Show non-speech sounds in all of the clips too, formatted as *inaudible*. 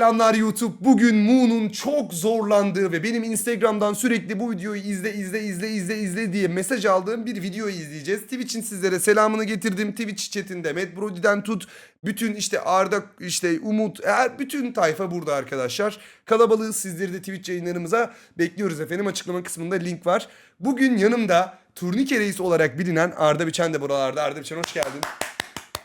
Selamlar YouTube. Bugün Moon'un çok zorlandığı ve benim Instagram'dan sürekli bu videoyu izle izle izle izle izle diye mesaj aldığım bir videoyu izleyeceğiz. Twitch'in sizlere selamını getirdim. Twitch chatinde Matt Brody'den tut. Bütün işte Arda, işte Umut, her bütün tayfa burada arkadaşlar. Kalabalığız sizleri de Twitch yayınlarımıza bekliyoruz efendim. Açıklama kısmında link var. Bugün yanımda turnike reisi olarak bilinen Arda Biçen de buralarda. Arda Biçen hoş geldin.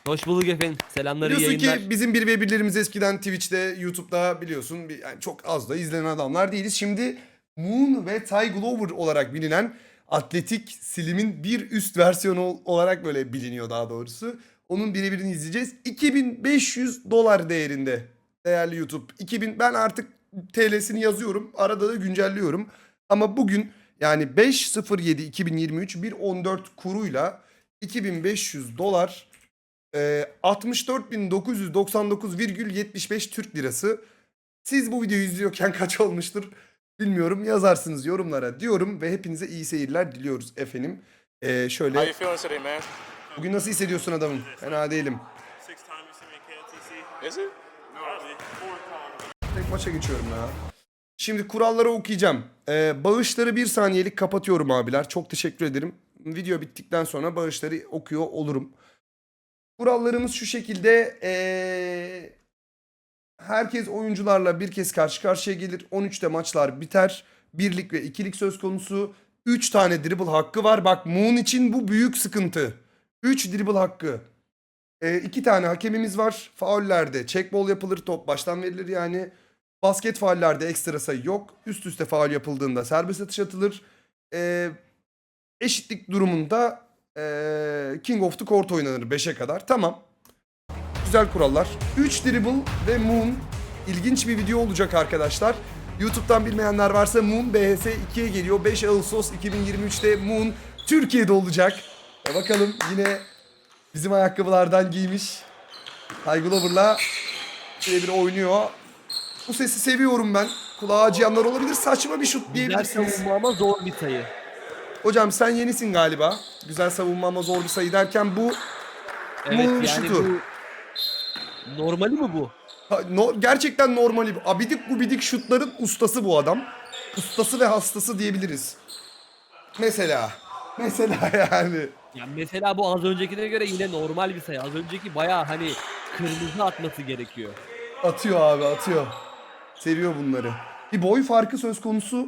Hoş bulduk efendim. Selamları Biliyorsun yayınlar. ki bizim bir ve birlerimiz eskiden Twitch'te, YouTube'da biliyorsun bir, yani çok az da izlenen adamlar değiliz. Şimdi Moon ve Ty Glover olarak bilinen atletik silimin bir üst versiyonu ol- olarak böyle biliniyor daha doğrusu. Onun birebirini izleyeceğiz. 2500 dolar değerinde değerli YouTube. 2000 ben artık TL'sini yazıyorum. Arada da güncelliyorum. Ama bugün yani 5.07.2023 1.14 kuruyla 2500 dolar ee, 64.999,75 Türk lirası. Siz bu videoyu izliyorken *laughs* kaç olmuştur bilmiyorum. Yazarsınız yorumlara diyorum ve hepinize iyi seyirler diliyoruz efendim. Ee, How şöyle bugün nasıl hissediyorsun adamım? Fena değilim. Tek maça geçiyorum ya. Şimdi kuralları okuyacağım. Ee, bağışları bir saniyelik kapatıyorum abiler. Çok teşekkür ederim. Video bittikten sonra bağışları okuyor olurum. Kurallarımız şu şekilde. ee, herkes oyuncularla bir kez karşı karşıya gelir. 13'te maçlar biter. Birlik ve ikilik söz konusu. 3 tane dribble hakkı var. Bak Moon için bu büyük sıkıntı. 3 dribble hakkı. E, tane hakemimiz var. Faullerde checkball yapılır. Top baştan verilir yani. Basket faullerde ekstra sayı yok. Üst üste faul yapıldığında serbest atış atılır. E, eşitlik durumunda e, King of the Court oynanır 5'e kadar. Tamam. Güzel kurallar. 3 dribble ve Moon. İlginç bir video olacak arkadaşlar. YouTube'dan bilmeyenler varsa Moon BHS 2'ye geliyor. 5 Ağustos 2023'te Moon Türkiye'de olacak. E bakalım yine bizim ayakkabılardan giymiş. Ty Glover'la bir oynuyor. Bu sesi seviyorum ben. Kulağı acıyanlar olabilir. Saçma bir şut Güzel diyebilirsiniz. savunma ama zor bir sayı. Hocam sen yenisin galiba. Güzel savunma ama zor bir sayı derken bu Evet yani şutu. bu... Normali mi bu? Ha, no- gerçekten normali. bu. Abidik gubidik şutların ustası bu adam. Ustası ve hastası diyebiliriz. Mesela. Mesela *laughs* yani. Ya mesela bu az öncekine göre yine normal bir sayı. Az önceki bayağı hani kırmızı atması gerekiyor. Atıyor abi atıyor. Seviyor bunları. Bir boy farkı söz konusu.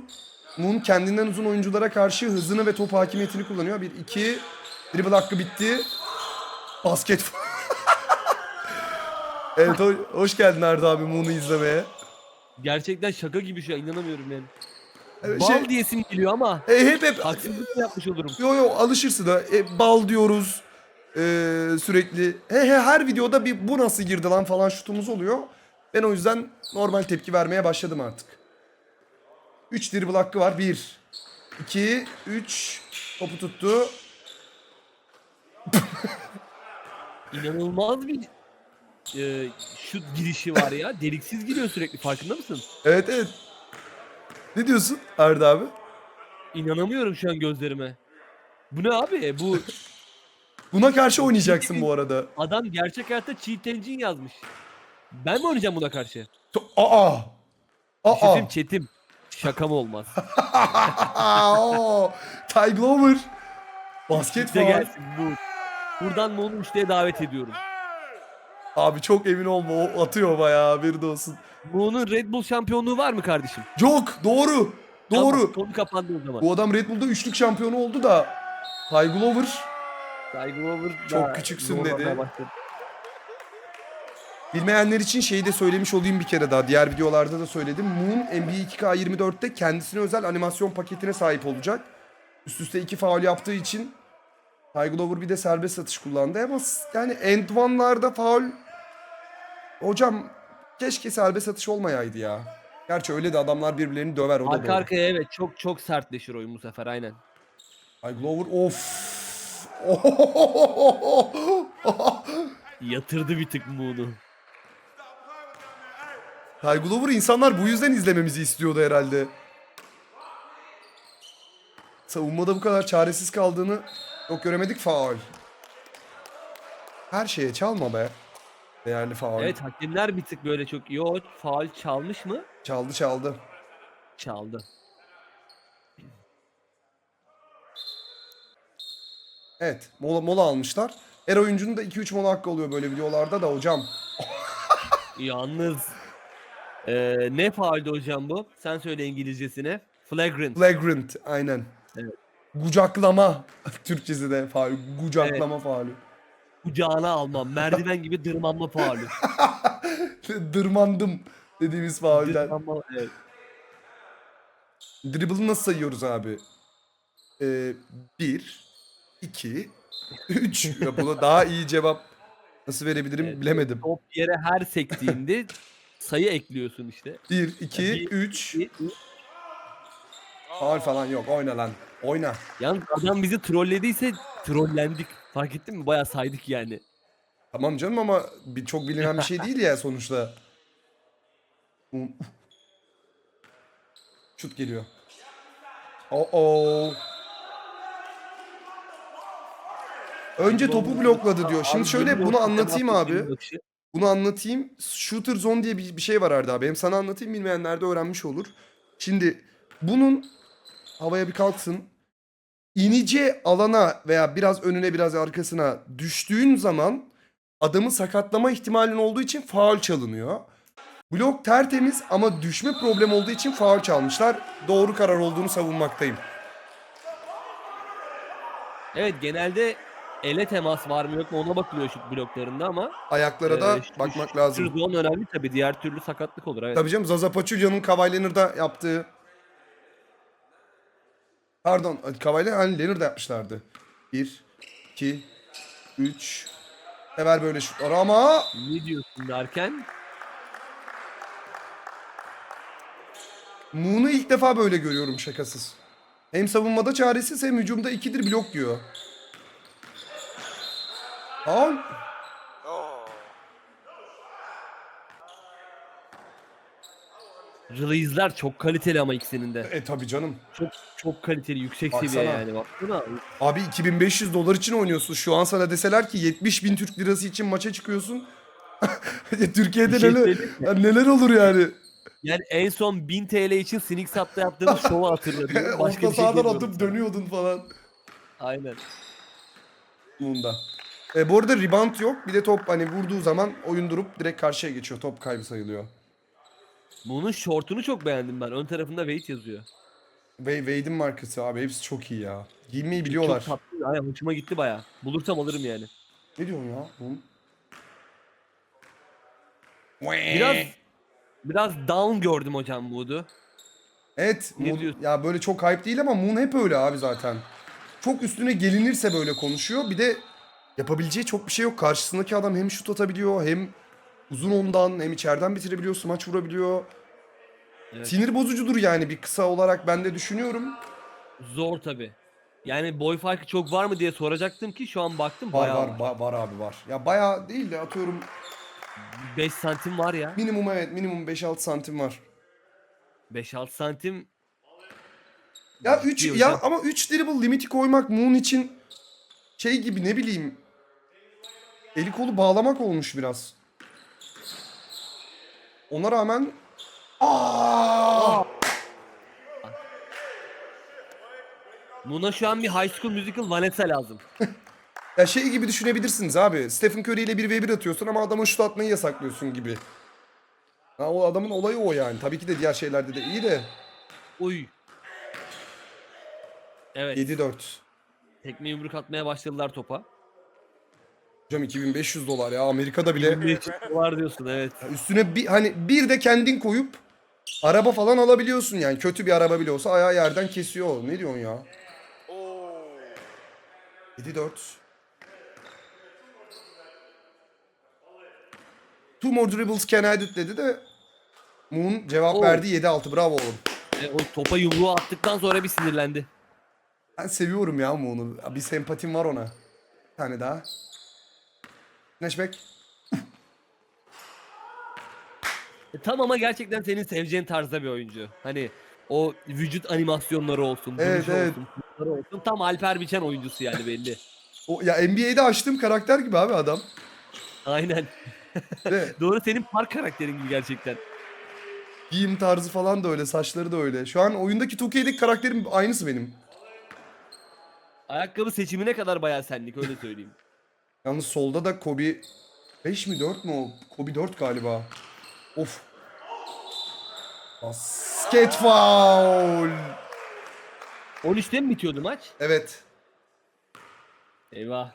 Moon kendinden uzun oyunculara karşı hızını ve top hakimiyetini kullanıyor. Bir iki. Dribble hakkı bitti. Basket. *laughs* evet ho- hoş geldin Arda abi Moon'u izlemeye. Gerçekten şaka gibi şu an inanamıyorum yani. Evet, Bal şey- diyesim geliyor ama E, hep hep haksızlık mı yapmış olurum. Yo yo alışırsın da e, bal diyoruz e, sürekli. He he her videoda bir bu nasıl girdi lan falan şutumuz oluyor. Ben o yüzden normal tepki vermeye başladım artık. 3 dribble hakkı var. 1 2 3 topu tuttu. İnanılmaz bir e, şut girişi var ya. Deliksiz giriyor sürekli farkında mısın? Evet evet. Ne diyorsun Arda abi? İnanamıyorum şu an gözlerime. Bu ne abi? Bu *laughs* Buna karşı oynayacaksın bu arada. adam gerçek hayatta cheat engine yazmış. Ben mi oynayacağım buna karşı? To- Aa! Aa! Şefim çetim. Şaka mı olmaz? *laughs* Aa! Ty Glover. Basket faul. gelsin bu. Buradan mı onu müşteriye davet ediyorum. Abi çok emin olma o atıyor bayağı bir de olsun. Moon'un Red Bull şampiyonluğu var mı kardeşim? Yok doğru. Doğru. Tamam, konu kapandı o zaman. Bu adam Red Bull'da üçlük şampiyonu oldu da Ty Glover Saygı Glover Çok küçüksün dedi. başladı. Bilmeyenler için şeyi de söylemiş olayım bir kere daha. Diğer videolarda da söyledim. Moon NBA 2K24'te kendisine özel animasyon paketine sahip olacak. Üst üste iki faul yaptığı için Ty Glover bir de serbest atış kullandı ama yani end one'larda faul hocam keşke serbest atış olmayaydı ya. Gerçi öyle de adamlar birbirlerini döver o da Arka doğru. arkaya evet çok çok sertleşir oyun bu sefer aynen. Ty Glover of. Yatırdı bir tık Moon'u. Ty Glover'ı insanlar bu yüzden izlememizi istiyordu herhalde. Savunmada bu kadar çaresiz kaldığını yok göremedik faul. Her şeye çalma be. Değerli faul. Evet hakemler bir tık böyle çok yo faul çalmış mı? Çaldı çaldı. Çaldı. Evet mola, mola almışlar. Her oyuncunun da 2-3 mola hakkı oluyor böyle videolarda da hocam. Yalnız eee, ne fauldü hocam bu? Sen söyle İngilizcesine. Flagrant. Flagrant aynen. Evet. Gucaklama. *laughs* Türkçesi de faul. Gucaklama faulü. Kucağına almam. Merdiven gibi dırmanma faulü. *laughs* Dırmandım dediğimiz faulden. Dırmanma, evet. Dribble'ı nasıl sayıyoruz abi? Ee, bir, iki, *laughs* üç. Ya buna daha iyi cevap nasıl verebilirim Evet. bilemedim. Top yere her sektiğinde sayı ekliyorsun işte. Bir, iki, Bir, üç. Bir- bir- Faul falan yok. Oyna lan. Oyna. Yalnız adam bizi trollediyse trollendik. Fark ettin mi? Bayağı saydık yani. Tamam canım ama bir, çok bilinen bir şey değil ya sonuçta. Um. Şut geliyor. Oh oh. Önce topu blokladı diyor. Şimdi şöyle bunu anlatayım abi. Bunu anlatayım. Shooter zone diye bir, bir şey var Arda abi. Sana anlatayım bilmeyenler de öğrenmiş olur. Şimdi bunun havaya bir kalksın. İnice alana veya biraz önüne biraz arkasına düştüğün zaman adamı sakatlama ihtimalin olduğu için faul çalınıyor. Blok tertemiz ama düşme problemi olduğu için faul çalmışlar. Doğru karar olduğunu savunmaktayım. Evet genelde ele temas var mı yok mu ona bakılıyor şut bloklarında ama Ayaklara da eee, şu- bakmak şu- lazım. şu zone önemli tabii. Diğer türlü sakatlık olur. Evet. Tabii canım Zaza Pachulia'nın Kawhi Leonard'a yaptığı Pardon Kawhi Leonard hani Leonard'a yapmışlardı. 1 2 3 Sever böyle şutlar ama Ne diyorsun derken Moon'u ilk defa böyle görüyorum şakasız. Hem savunmada çaresiz hem hücumda ikidir blok yiyor. Faul. release'ler çok kaliteli ama ikisinin de. E tabi canım. Çok çok kaliteli, yüksek Baksana. seviye yani baksana. Abi 2500 dolar için oynuyorsun. Şu an sana deseler ki 70 bin Türk lirası için maça çıkıyorsun. *laughs* Türkiye'de şey neler, neler olur yani. Yani en son 1000 TL için Sneak Up'ta yaptığımız *laughs* şovu hatırladım. Başka Orta bir şey sahadan atıp dönüyordun falan. Aynen. Bunda. E, bu arada rebound yok. Bir de top hani vurduğu zaman oyun durup direkt karşıya geçiyor. Top kaybı sayılıyor. Bunun şortunu çok beğendim ben. Ön tarafında weight yazıyor. Ve Wade'in markası abi hepsi çok iyi ya. Giymeyi biliyorlar. Çok tatlı. Aynen hoşuma gitti baya. Bulursam alırım yani. Ne diyorsun ya? Oğlum? Biraz biraz down gördüm hocam Wood'u. Evet. Ne Moon- diyorsun? ya böyle çok hype değil ama Moon hep öyle abi zaten. Çok üstüne gelinirse böyle konuşuyor. Bir de yapabileceği çok bir şey yok. Karşısındaki adam hem şut atabiliyor hem uzun ondan hem içeriden bitirebiliyor, smaç vurabiliyor. Evet. Sinir bozucudur yani bir kısa olarak ben de düşünüyorum. Zor tabi. Yani boy farkı çok var mı diye soracaktım ki şu an baktım Var bayağı var, var. ba- var abi var. Ya bayağı değil de atıyorum 5 santim var ya. minimum evet minimum 5-6 santim var. 5-6 santim. Ya Ciddi 3 hocam. ya ama 3 dribble limiti koymak Moon için şey gibi ne bileyim eli kolu bağlamak olmuş biraz. Ona rağmen Aa! Buna şu an bir High School Musical Vanessa lazım. *laughs* Ya şey gibi düşünebilirsiniz abi. Stephen Curry ile 1v1 atıyorsun ama adama şut atmayı yasaklıyorsun gibi. Ha, o adamın olayı o yani. Tabii ki de diğer şeylerde de iyi de. Uy. Evet. 7-4. Tekme yumruk atmaya başladılar topa. Hocam 2500 dolar ya Amerika'da bile. 25 var diyorsun evet. Üstüne bir hani bir de kendin koyup araba falan alabiliyorsun yani. Kötü bir araba bile olsa ayağı yerden kesiyor. Ne diyorsun ya? 7-4. Two more dribbles can I do dedi de Moon cevap Oo. verdi 7-6 bravo oğlum. E, o topa yumruğu attıktan sonra bir sinirlendi. Ben seviyorum ya Moon'u. Bir sempatim var ona. Bir tane daha. Flashback. E, tam ama gerçekten senin seveceğin tarzda bir oyuncu. Hani o vücut animasyonları olsun, Evet, evet. olsun, olsun. Tam Alper Biçen oyuncusu yani belli. O, ya NBA'de açtığım karakter gibi abi adam. Aynen. Ve *laughs* Doğru senin park karakterin gibi gerçekten. giyim tarzı falan da öyle, saçları da öyle. Şu an oyundaki Tokyo'daki karakterim aynısı benim. Ayakkabı seçimine kadar bayağı senlik öyle söyleyeyim. Yalnız solda da Kobe 5 mi 4 mü o? Kobe 4 galiba. Of. Basket foul. 13'te mi bitiyordu maç? Evet. Eyvah.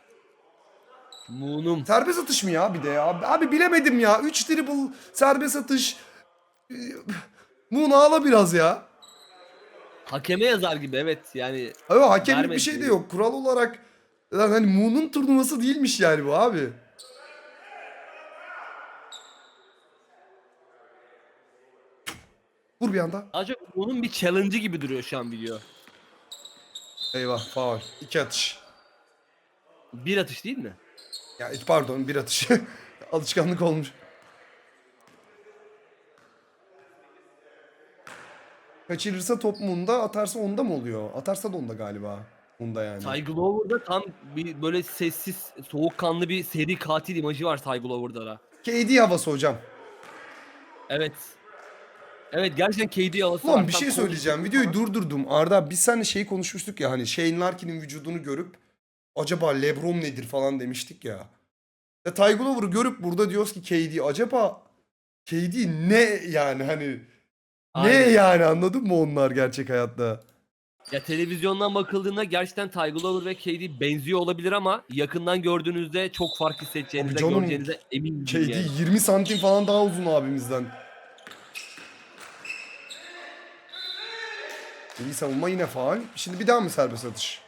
Moon'um. Serbest atış mı ya bir de ya? Abi bilemedim ya. 3 dribble serbest atış. Ee, Moon ağla biraz ya. Hakeme yazar gibi evet yani. Abi hakemlik bir şey de yok. Kural olarak lan hani Moon'un turnuvası değilmiş yani bu abi. Vur bir anda. Acaba Moon'un bir challenge'ı gibi duruyor şu an video. Eyvah faul. İki atış. Bir atış değil mi? Ya pardon bir atış. *laughs* Alışkanlık olmuş. Kaçırırsa top Moon'da atarsa onda mı oluyor? Atarsa da onda galiba. Moon'da yani. Ty Glover'da tam bir böyle sessiz, soğukkanlı bir seri katil imajı var Ty Glover'da da. KD havası hocam. Evet. Evet gerçekten KD havası var. Ulan bir Tam şey konuş- söyleyeceğim. Videoyu durdurdum. Arda biz seninle şeyi konuşmuştuk ya hani Shane Larkin'in vücudunu görüp acaba Lebron nedir falan demiştik ya. Ve Ty Glover'ı görüp burada diyoruz ki KD acaba KD ne yani hani ne Aynen. yani anladın mı onlar gerçek hayatta? Ya televizyondan bakıldığında gerçekten Ty Glover ve KD benziyor olabilir ama yakından gördüğünüzde çok fark hissedeceğinize, Abi canım, göreceğinize eminim KD yani. 20 santim falan daha uzun abimizden. İyi savunma yine faul. Şimdi bir daha mı serbest atış?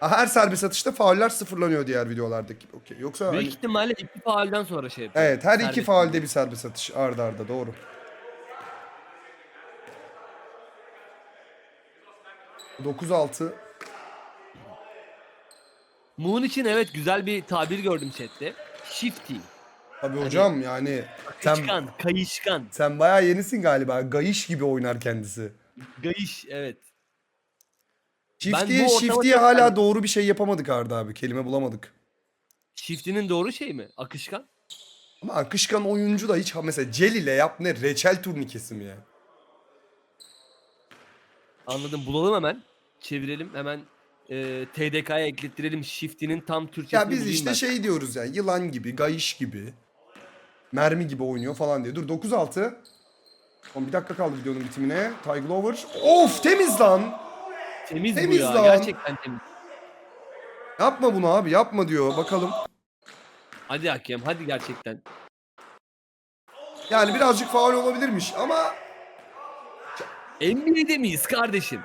Ha, Her serbest atışta fauller sıfırlanıyor diğer videolardaki. Okey. Yoksa hani- Büyük ihtimalle iki faalden sonra şey yapıyor. Evet her iki Serbest. faalde bir serbest atış arda arda doğru. Dokuz altı. Moon için evet güzel bir tabir gördüm chatte. Shifty. Tabii hocam yani sen, Kayışkan, kayışkan. sen bayağı yenisin galiba. Gayiş gibi oynar kendisi. Gayış evet. Çiftiye çok hala yani- doğru bir şey yapamadık Arda abi. Kelime bulamadık. Shifty'nin doğru şey mi? Akışkan. Ama akışkan oyuncu da hiç mesela Celil'e yap ne reçel turnikesi mi ya? Anladım. Bulalım hemen. Çevirelim. Hemen e, TDK'ya eklettirelim. Shifty'nin tam Türkçesini Ya biz bulayım işte ben. şey diyoruz yani yılan gibi, gayiş gibi, mermi gibi oynuyor falan diye. Dur 9-6. Oğlum bir dakika kaldı videonun bitimine. Ty Glover. Of temiz lan. Temiz, temiz bu ya. lan. Gerçekten temiz. Yapma bunu abi yapma diyor bakalım. Hadi hakem. Hadi gerçekten. Yani birazcık faul olabilirmiş ama NBA'de miyiz kardeşim?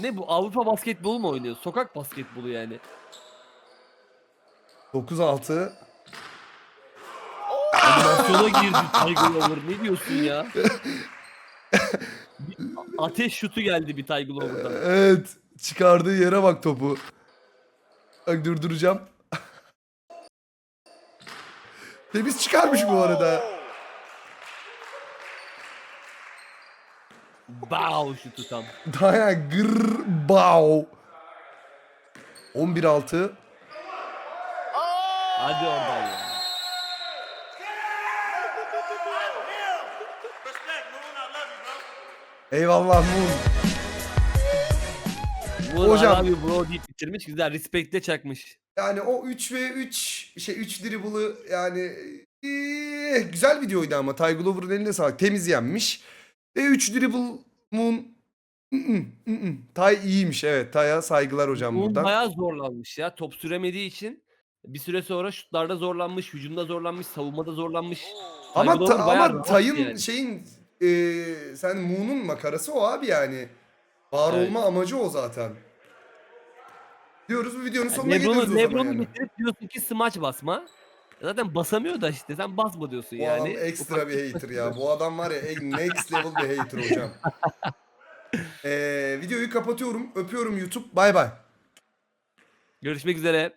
Ne bu? Avrupa basketbolu mu oynuyor? Sokak basketbolu yani. 9-6. Animasyona girdi Tiger Glover. Ne diyorsun ya? Bir *laughs* ateş şutu geldi bir Tiger Glover'dan. Evet çıkardığı yere bak topu. Bak durduracağım. *laughs* Temiz çıkarmış bu arada. Bow şutu tam. Daya gır bav. 11-6. Hadi oradan ya. Eyvallah Moon. Bu Hocam. abi bro deyip bitirmiş. Güzel. Respect'le çakmış. Yani o 3 ve 3 şey 3 dribble'ı yani eee, güzel videoydu ama Ty Glover'ın eline sağlık. Temiz yenmiş. Ve 3 dribble Moon mm, mm. Tay iyiymiş evet. Tay'a saygılar hocam Moon buradan. bayağı zorlanmış ya. Top süremediği için bir süre sonra şutlarda zorlanmış, hücumda zorlanmış, savunmada zorlanmış. Ama ta- ama Tay'ın yani. şeyin eee, sen Moon'un makarası o abi yani. Var Evet. olma amacı o zaten. Diyoruz bu videonun sonuna Lebron'u geliyoruz o zaman Lebron'u yani. getirip diyorsun ki smaç basma. Zaten basamıyor da işte sen basma diyorsun Bu yani. adam ekstra bir hater ya. Bu adam var ya en next level bir hater hocam. *laughs* Ee, videoyu kapatıyorum. Öpüyorum YouTube. Bay bay. Görüşmek üzere.